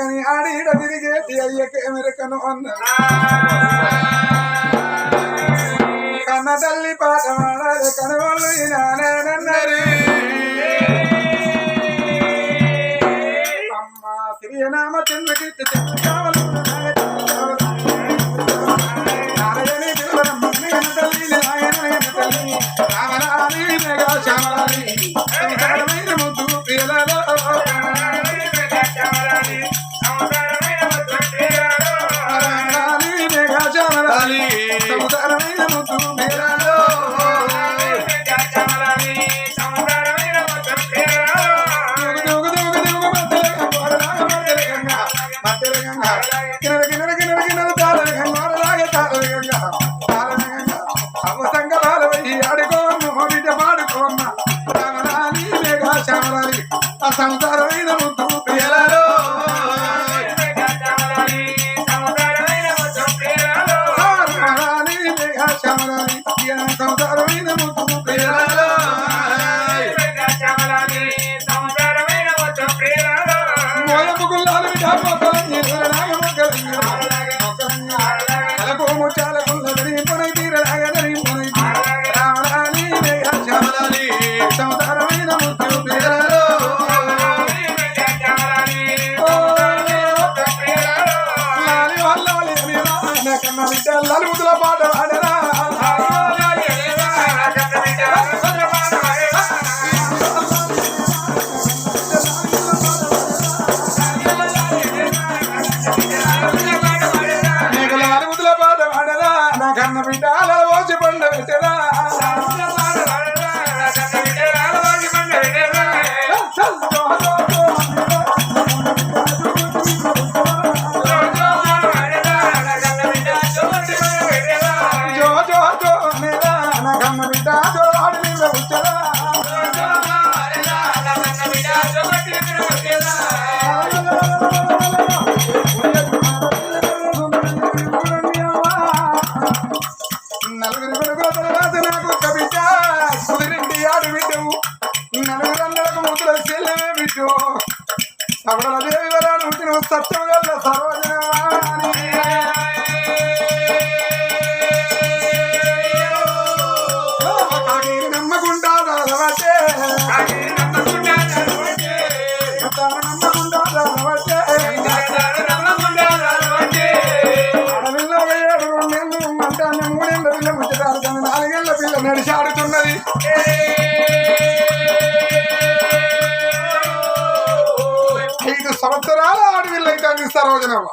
కానీ ఆడీడ తిరిగేటి అయ్యకే మెరకను అన్నారు కన్న తల్లి పాట మాడాలి కనవాళ్ళు ఈనానన్నారు అమ్మ తిరియనామ చంద్రకీర్తి చంద్ర కావలు నారాయణి తిరువరమ్మ మేన తల్లి నాయన తల్లి రామరాణి మెగా శ్యామరాణి శ్యామరాణి సంసారమైన ముద్దు పిల్లలలో Thank you. నాలుగేళ్ళ పిల్ల నడిచి ఆడుతున్నది ఐదు సంవత్సరాల ఆడపిల్ల అయితే సరోజనమ్మ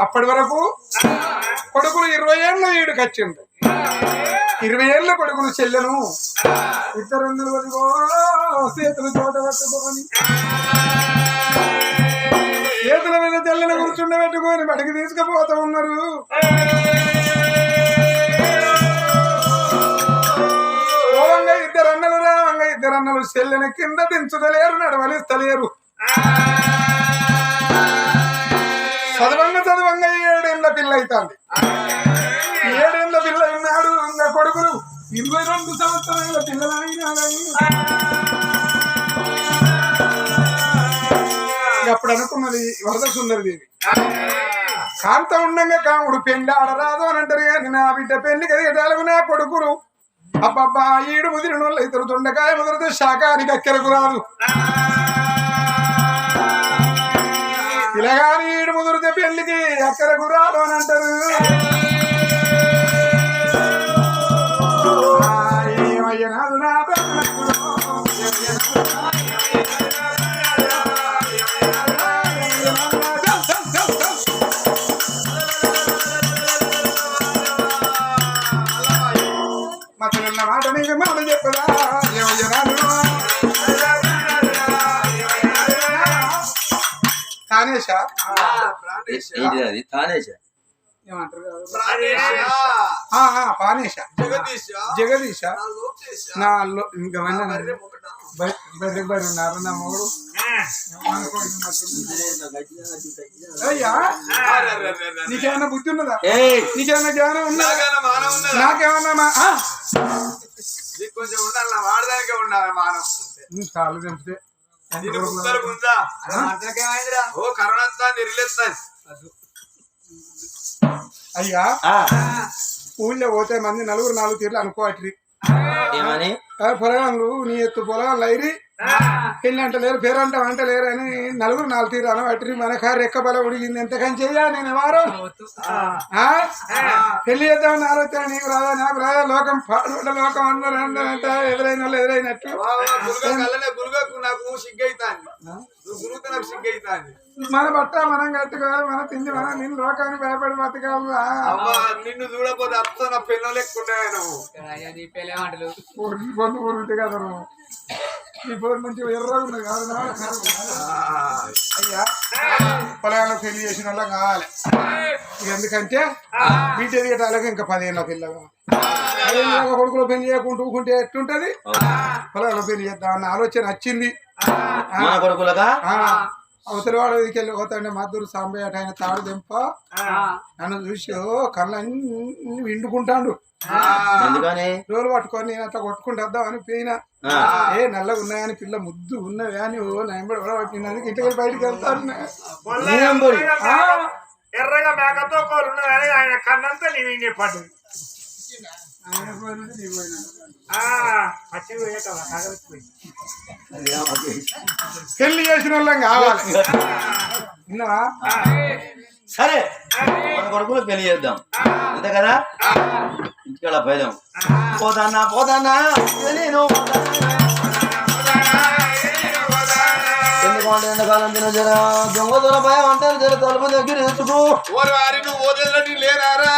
అప్పటి వరకు కొడుకులు ఇరవై ఏళ్ళ ఈడుకి వచ్చింది ఇరవై ఏళ్ళ కొడుకులు చెల్లెను. ఇద్దరు చేతులు చోట పట్టుకొని చేతుల మీద తెల్లని కూర్చుండబెట్టుకొని బడికి తీసుకుపోతా ఉన్నారు. ఓవంగా ఇద్దరు అన్నలు రావంగా ఇద్దరు అన్నలు చెల్లెని కింద దించుతలేరు నడవలిస్తలేరు. చదవంగా చదవంగా ఏడేళ్ళ పిల్ల అవుతుంది ఏడేళ్ళ పిల్ల ఉన్నాడు ఇంకా కొడుకులు. ఇరవై రెండు సంవత్సరాల పిల్లలైనాడని అప్పుడు అనుకున్నది వరద సుందరదేవి కాంత ఉండగా కాముడు పెళ్ళి ఆడరాదు అని అంటారు కానీ నా బిడ్డ పెళ్ళి కలిగేటాలకు నా కొడుకులు. అబ్బబ్బా ఈడు ముదిరిన వాళ్ళు ఇద్దరు దొండకాయ ముదిరితే శాఖానికి అక్కెరకు రాదు. ఇలాగాని ఈడు ముదిరితే పెళ్ళికి అక్కరకు రాదు అని అంటారు. ఏంటిది అది తానేశ జగదీశ. నా ఇంకా బర్రె బర్రె ఉన్నారు. నా మొగుడు. అయ్యా నీకేమైనా బుద్ధి ఉన్నదా? నీకేమైనా జ్ఞానం ఉన్నదా? నాకేమన్నా కొంచెం ఉండాలి నా వాడదానికే ఉండాలి మానం. నీ కాళ్ళు తెంపితే ఓ కరోనా వస్తాంది అయ్యా? ఊళ్ళో పోతే మంది నలుగురు నాలుగు తీర్లు అనుకోవట్రి. పొలగాళ్ళు నీ ఎత్తు పొలగాళ్ళు అయిరి పెళ్ళి అంట లేరు పేరు అంట వంట లేరు అని నలుగురు నాలుగు తీరు అనబట్టి మన కారు రెక్క బల ఉడిగింది. ఎంతకని చెయ్యా నేను వారం? ఆ? పెళ్ళి చేద్దామని ఆలోచన నీకు రాదా నాకు రాదా? లోకం పాడుబడ్డ లోకం అందరూ అందరంటే ఎదురైన వాళ్ళు ఎదురైనట్టు మన బట్ట మనం కట్టుకోవాలి మన తిండి మనం నేను లోకానికి భయపడి బతకాలి. నిన్ను చూడపోతే అత్త నా నువ్వు పొందు పొందు కదా నువ్వు ఈ పోరు మంచి ఎర్రగా ఉన్నది కాదు నా కరువు. అయ్యా. పెళ్ళి చేసిన వాళ్ళం కావాలి. ఎందుకంటే బీట్ ఎదిగేటాలకు ఇంకా పదేళ్ళ పిల్లగా పదేళ్ళ కొడుకులో పెళ్ళి చేయకుండా ఊకుంటే ఎట్టుంటది పొలాల్లో పెళ్ళి చేద్దాం అన్న ఆలోచన వచ్చింది. కొడుకులగా ఆ, అవతలి వాడు వెళ్ళి పోతాండే మద్దూరు సాంబయ్య అట ఆయన తాడు దెంప నన్ను చూసి ఓ కళ్ళన్నీ విండుకుంటాడు. రోలు పట్టుకొని నేను అట్లా కొట్టుకుంటూ వద్దామని పోయినా ఏ నల్లగా ఉన్నాయని పిల్ల ముద్దు ఉన్నవి అని ఓ నయంబడి పట్టినందుకు ఇంటికి బయటికి వెళ్తాను. ఎర్రగా మేకతో కానీ ఆయన కన్నంతా నీ విండి పెళ్ళి చేసిన వాళ్ళం కావాలి. విన్నావా సరే మన కొడుకులు పెళ్ళి చేద్దాం. అంతే కదా? ఇంటికాడ పోదాం పోతానా పోతానా నేను ఎందుకంటే ఎండాకాలం తిన జర? దొంగ దొర భయం అంటారు జర తలుపు దగ్గర ఓదేళ్ళని లేరారా?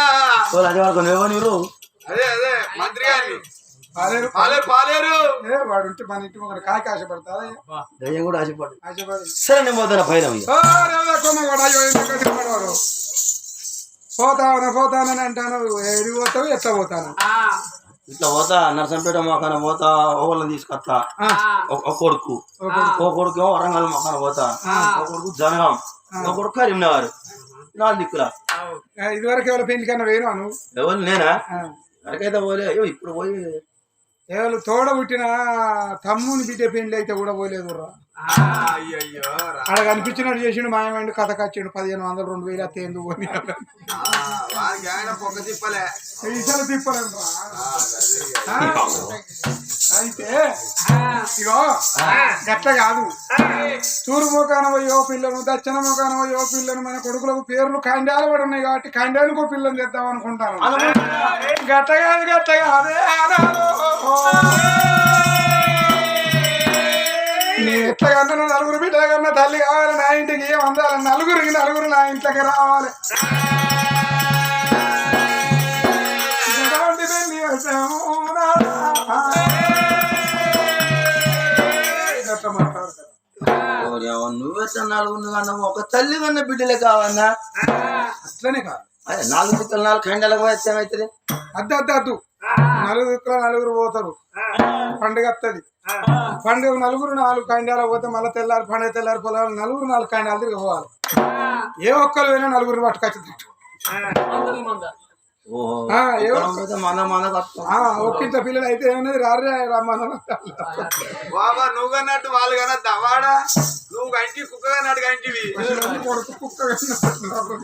నువ్వు నీరు అదే అదే మంత్రి గారిని పాలేరు. పాలేరు. పాలేరు ఏ వాడు ఉంటే మన ఇంటి ఒక కాకి దయ్యం కూడా ఆశపడు ఆశపడి సరే నేను పోతాను పోతానని అంటాను. ఏడి పోతావు ఎట్లా పోతాను? ఇట్లా పోతా నర్సంపేట మొక్కన పోతా ఓళ్ళని తీసుకొస్తా. ఆ, ఒక- ఒక కొడుకు. ఓ కొడుకు. ఏమో వరంగల్ మొక్కన పోతా. ఒక కొడుకు జనగాం. ఒక కొడుకు కరీంనగర్. నాలుగు దిక్కులా. ఇదివరకు ఎవరి పెళ్ళి కన్నా నువ్వు? ఎవరు నేనా? ఆ, పోలే అయ్యో ఇప్పుడు పోయి ఎవరు తోడ పుట్టిన తమ్ముని బిడ్డ పెళ్ళి అయితే కూడా పోలేదు రా. అక్కడ కనిపించినట్టు చేసిండు మాయమైండు కథ కచ్చిండు పదిహేను వందలు రెండు వేలు అత్తే ఎందుకు ఈసారి. ఆ, అయితే ఇగో గట్ల కాదు. తూరు మోకాన పోయో పిల్లను దక్షిణ మోకాన పోయో పిల్లను మన కొడుకులకు పేర్లు ఖండాలు కూడా ఉన్నాయి కాబట్టి ఖండానికి పిల్లని తెద్దాం అనుకుంటాను. గట్ట కాదు గట్ట కాదే. అనాలు. నీ ఎట్లా కన్నా నలుగురు బిడ్డల కన్నా తల్లి కావాలి నా ఇంటికి ఏం అందాలి? నలుగురికి నలుగురు నా ఇంట్లోకి రావాలి. నువ్వెట్లా నాలుగు కన్నా ఒక తల్లి కన్నా బిడ్డలే కావన్నా? అట్లనే కాదు. అదే నాలుగు దిక్కులు నాలుగు ఖండాలకు పోతే ఏమవుతుంది అద్దు అద్దు అద్దు. నలుగురు నలుగురు పోతారు. పండుగ వస్తుంది పండుగ నలుగురు నాలుగు కాండాలు పోతే మళ్ళీ తెల్లారి పండుగ తెల్లారి పొలాలు నలుగురు నాలుగు కాండాలు తిరిగి పోవాలి. ఏ ఒక్కరు పోయినా నలుగురు పట్టుకొచ్చి ఓహో. ఆ, ఏ మనం పోతే మన మన కష్టం ఒక్కింత పిల్లలు అయితే ఏమన్నది? రారే బాబా నువ్వు కన్నట్టు వాళ్ళు కన్నట్టు అవాడా నువ్వు గంటి కుక్క కన్నట్టు గంటివి కొడుకు కుక్క కన్నట్టు.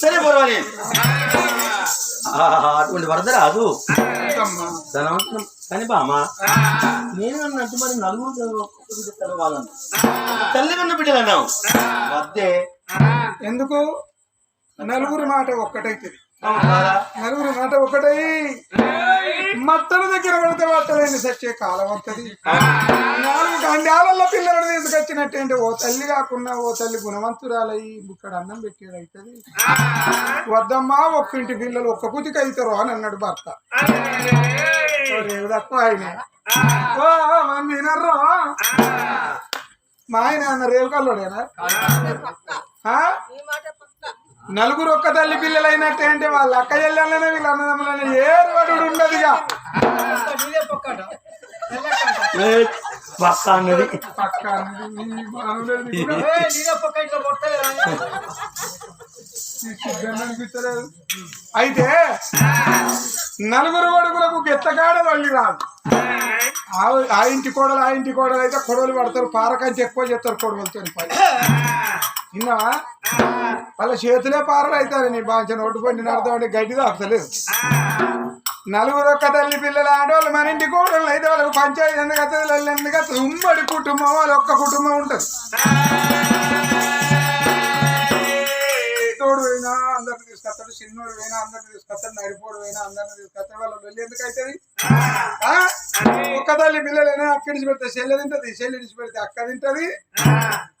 సరే పర్వాలేదు ఆహా, అటువంటి వరద రాదు. అమ్మా. ధనవంతులం కానీ బామా. నేను అన్నట్టు మరి నలుగురు తెలవాలను తల్లి కన్న బిడ్డలు అన్నావు. వద్దే. ఎందుకు? నలుగురి మాట ఒక్కటైతుంది? నలుగురి మాట ఒకటై మట్టల దగ్గర పెడితే పట్టదండి సచ్చే కాలం వస్తుంది నాలుగు గండాలలో పిల్లలను తీసుకొచ్చినట్టేంటి? ఓ తల్లి కాకుండా ఓ తల్లి గుణవంతురాలయ్యి ఇక్కడ అన్నం పెట్టేది అవుతుంది వద్దమ్మా ఒక్కింటి పిల్లలు ఒక్క కుతికి అవుతారు అని అన్నాడు భర్త. తక్కువ ఆయన. ఓ మంది మా ఆయన అన్న రేవుకల్లోడేనా? నలుగురు ఒక్క తల్లి పిల్లలు అయినట్టే అంటే వాళ్ళ అక్క చెల్లెళ్ళనే వీళ్ళ అన్నదమ్ములనే ఏర్పడు ఉండదుగా. పక్క అన్నది పక్క అన్నది, అయితే నలుగురు కొడుకులకు గెత్తగాడ మళ్ళీ రాదు. ఆ- ఇంటి కోడలు ఆ ఇంటి కోడలు అయితే కొడవలు పడతారు పారకంటే ఎక్కువ చేస్తారు కొడవలతో విన్నావా? వాళ్ళ చేతులే పారలు అవుతారు నీ బాగా నోటు పండి నడతామంటే గడ్డి తాకుతలేదు నలుగురు ఒక్క తల్లి పిల్లలు ఆడవాళ్ళు మన ఇంటి కోడలు అయితే వాళ్ళకి పంచాయతీ ఎందుకు వస్తుంది లొల్లి ఎందుకు వస్తుంది? ఉమ్మడి కుటుంబం వాళ్ళు ఒక్క కుటుంబం ఉంటుంది. తోడు పోయినా అందరిని తీసుకొస్తాడు చిన్నోడు పోయినా అందరిని తీసుకొస్తాడు నడిపోడు పోయినా అందరిని తీసుకొస్తాడు వాళ్ళు వెళ్ళి ఎందుకు అవుతుంది ఆ? ఒక్క తల్లి పిల్లలైనా అక్క నుంచి పెడితే చెల్లె తింటది చెల్లి నుంచి పెడితే అక్క తింటది.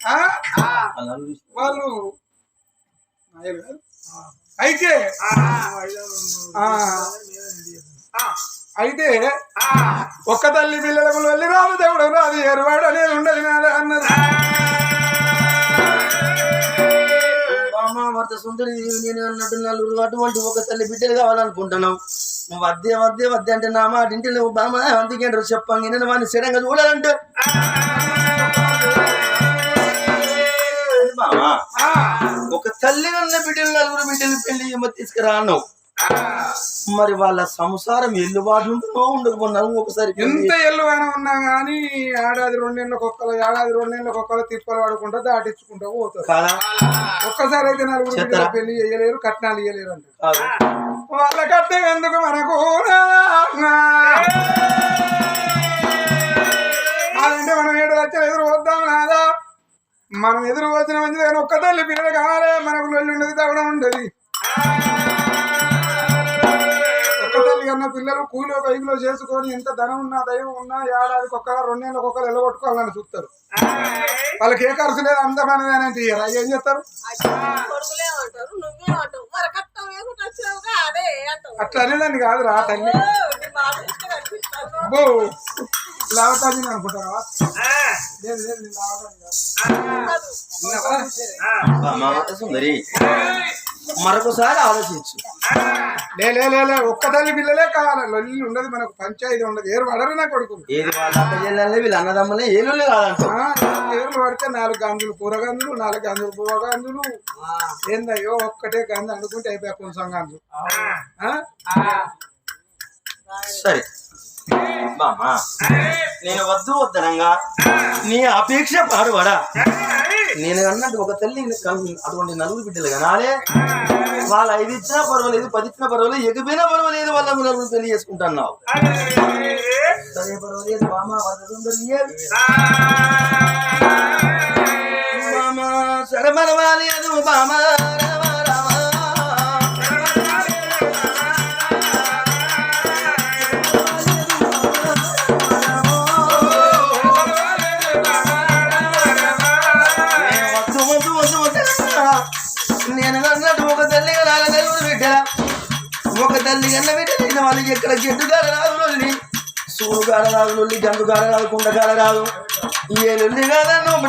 ఆ? వాళ్ళు అయితే అయితే ఒక్క తల్లి పిల్లలకు వెళ్ళి రామదేవుడు రాదు ఎరువాడు అనేది ఉండదు అన్నది. భర్త సుందరి నేను అన్నట్టు నలుగురు అటువంటి ఒక తల్లి బిడ్డలు కావాలనుకుంటున్నావు. నువ్వు వద్దే వద్దే వద్దే అంటే నా మాట ఇంటి నువ్వు బామ్మ అందుకే చెప్పండి నేను వాడిని సడన్గా చూడాలంటే. ఒక తల్లి ఉన్న బిడ్డలు నలుగురు బిడ్డలు పెళ్ళి తీసుకురా అన్నావు మరి వాళ్ళ సంసారం ఎల్లుబాటు ఉంటుందో ఉండకపోయినావు ఒకసారి ఎంత ఎల్లువైనా ఉన్నా కానీ ఏడాది రెండేళ్ళ కుక్కలు ఏడాది రెండేళ్ళ కుక్కలు తిప్పలు పడుకుంటా దాటించుకుంటా పోతారు. కాదా? ఒక్కసారి అయితే నలుగురు? పెళ్ళి చేయలేరు కట్నాలు ఇయ్యలేరు కాదు. వాళ్ళ కట్నం ఎందుకు మనకు? అదంటే మనం ఏడు లక్షలు ఎదురు వద్దాం నాదా? మనం ఎదురు వచ్చిన మంచిది కానీ ఒక్క తల్లి పిల్లలు కావాలి మనకు లొల్లి ఉండదు తగ్గడం ఉండదు. కన్నా పిల్లలు కూలో కైకులో చేసుకొని ఎంత ధనం ఉన్నా దైవం ఉన్నా ఏడాదికి ఒక్క రెండేళ్ళకి ఒక్కరు ఎల్లగొట్టుకోవాలని చూస్తారు. వాళ్ళకి ఏ ఖర్చు లేదు అందమైనదేనంటే ఇయ్యరు. ఏం చేస్తారు? అట్లా అనేదాన్ని కాదురా తల్లి. అనుకుంటారా లేదు లేదు నేను సుందరి. మరొకసారి ఆలోచించు. లే లే లే లే ఒక్క తల్లి పిల్లలే కావాలి. లొల్లి ఉండదు మనకు పంచాయతీ ఉండదు. ఏరు పడరు నా కొడుకు ఏది వాళ్ళ అన్నదమ్మలే ఆ, ఏర్లు పడితే నాలుగు గంజులు కూర గంజులు నాలుగు గంజులు పువ్వ గంజులు ఏందయ్యో ఒక్కటే గంజు అనుకుంటే అయిపోయా కొంచెం గంజు ఆ? సరే బామ్మ నేను వద్దు వద్దనంగా నీ అపేక్ష పాడుబడా నేను అన్నట్టు ఒక తల్లి కన్- అటువంటి నలుగురు బిడ్డలు కనాలే వాళ్ళు ఐదు ఇచ్చినా పర్వాలేదు పది ఇచ్చినా పర్వాలేదు ఎగిపోయినా పర్వాలేదు వాళ్ళ నలుగురు పెళ్ళి చేసుకుంటున్నావు సరే పర్వాలేదు బామ్మ వద్ద సుందరి బామ్మ సరే పర్వాలేదు బామ్మ తల్లి కన్న బిడ్డ నేను వాళ్ళకి ఎక్కడ? చెట్టు కాడ రాదు లొల్లి. సూరు కాడ రాదు లొల్లి గందు కాడ రాదు కుండ కాడ రాదు. ఏ లొల్లి కాదన్ను నువ్వు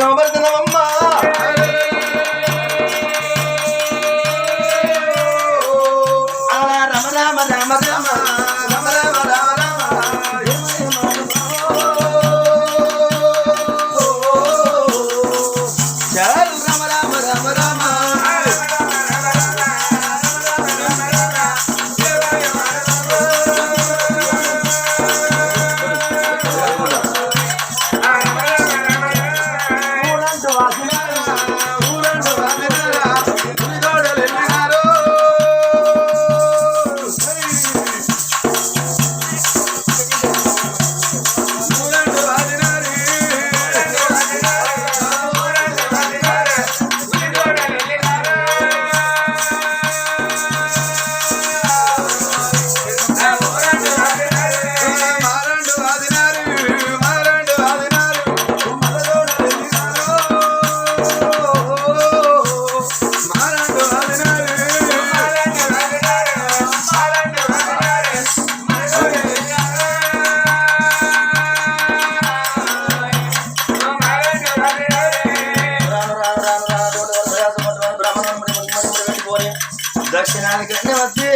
దక్షిణానికి వచ్చి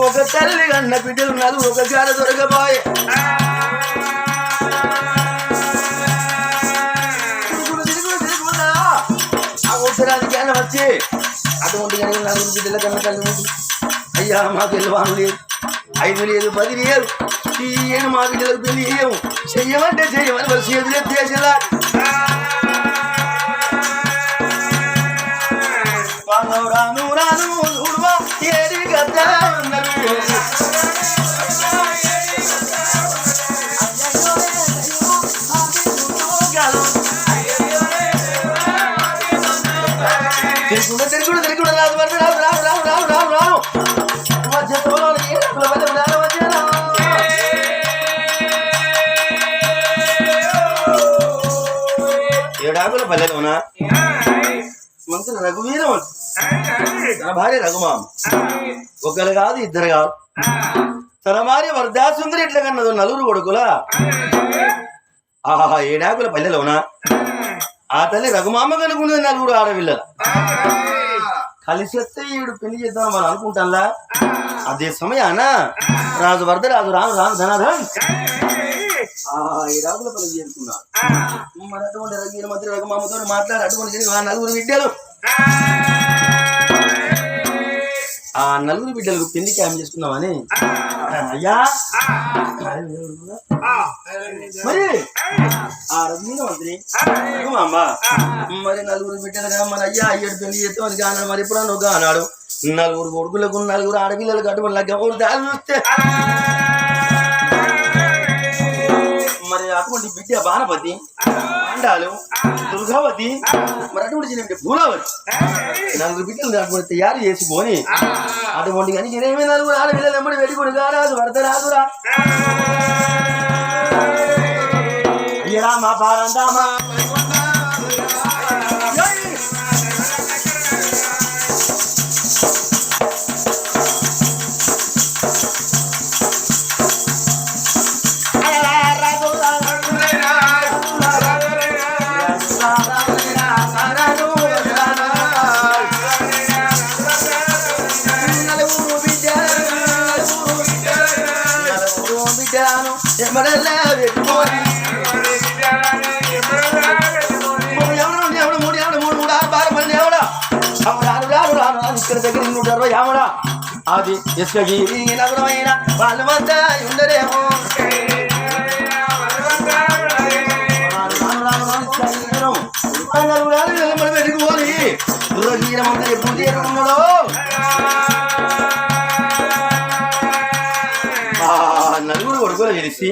ఒక తల్లి కన్న బిడ్డలు నలుగు ఒక గాడ దొరకబోయే. తిరుగుడు తిరుగుడు వచ్చి అటువంటి కనుక నలుగురు బిడ్డల తల్లి అయ్యా మాకు వెళ్ళవాను లేదు ఐదు లేదు పది లేదు. ఈ ఏడు మా బిడ్డలకు పెళ్ళి చేయము. చెయ్యమంటే చెయ్యమని వాళ్ళు చేతులు ఎత్తేసేలా రాను రాను రాను తిరుగుడు తిరుగుడు తిరుగుడు రాదు మరి రాదు రాదు రాదు. ఏడాకుల పల్లెలోన మంత్రి రఘువీరం తన భార్య రఘుమామ ఒకరు కాదు ఇద్దరు కాదు. తన భార్య వరదాసుందరి ఎట్లా కన్నది నలుగురు కొడుకులా? ఆహా ఏడాకుల పల్లెలోనా? ఆ తల్లి రఘుమామ కనుకున్నది నలుగురు ఆడపిల్లల. కలిసి వస్తే ఈడు పెళ్ళి చేద్దాం మనం అనుకుంటాలా? అదే సమయాన రాజు వరద రాజు రాను రాను ధనాధన్. ఈ రాజుల పని చేరుకున్నారు మరి అటువంటి రఘువీర మంత్రి రఘుమామతో మాట్లాడి అటువంటి నలుగురు విద్యలు ఆ నలుగురు బిడ్డలకు పెళ్ళి క్యామ్ చేసుకున్నామని అయ్యా. మరి ఆ రఘువీర మంత్రి మరి నలుగురు బిడ్డలుగా మన అయ్యా అయ్యడు పెళ్ళి చేస్తామని కానాడు మరి ఇప్పుడు నువ్వు అన్నాడు నలుగురు కొడుకులకు నలుగురు ఆడపిల్లలకు అటువంటి లగ్గ దారి చూస్తే. మరి అటువంటి బిడ్డ బాణపతి అండాలు దుర్గావతి మరి అటువంటి చిన్న భూలావతి. నలుగురు బిడ్డలు అటువంటి తయారు చేసి పోని అటువంటి కానీ ఇరవై నలుగురు ఆడపిల్లలు ఎమ్మడి వెళ్ళిపోయి కారాదు వరద రాదురా అయ్యరా మా అది ఇసుకగిరి నగరమైన వాళ్ళ ఉండరేమో నలుగురు ఎప్పుడు కొడుకులు తెలిసి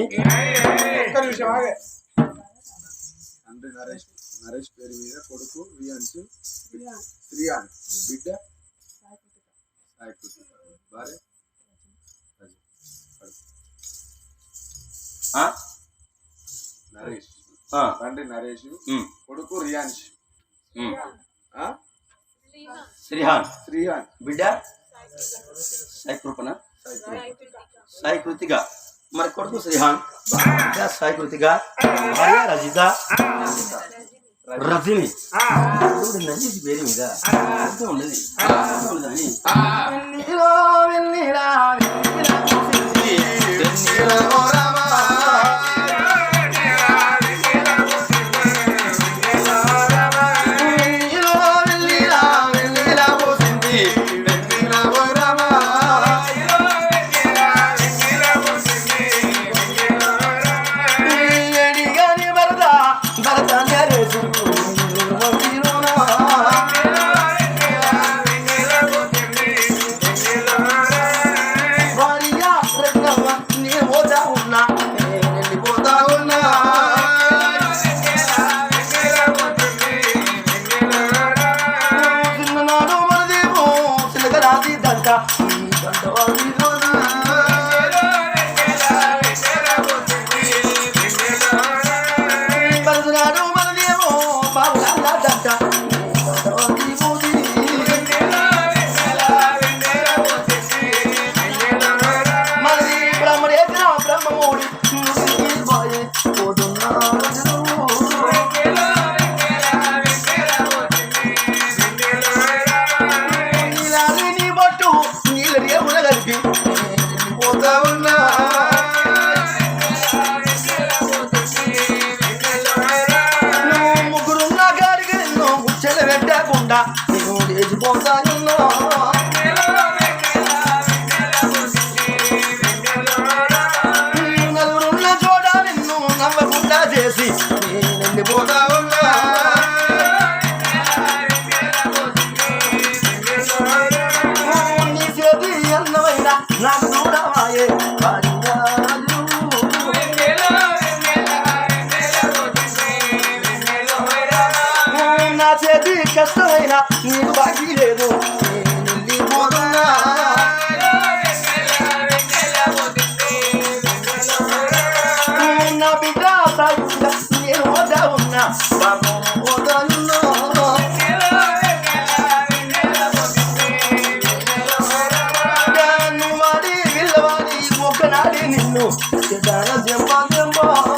తండ్రి నరేష్ నరేష్ పేరు మీద కొడుకు రియాన్స్ శ్రీయాన్ బిడ్డ నరేష్ ఆ, తండ్రి నరేష్ కొడుకు. ఆ? శ్రీహాన్ శ్రీయాన్ బిడ్డ సాయి కృపణ సాయికృతి సాయి కృతిక మరి కొడుకు శ్రీహాన్ సాయి కృతిక రజిత రజని ఇప్పుడు నజీస్ పేరు మీద అర్థం వెన్నీలో కష్టమైన నీకు బాకీ లేదు నిన్ను దాన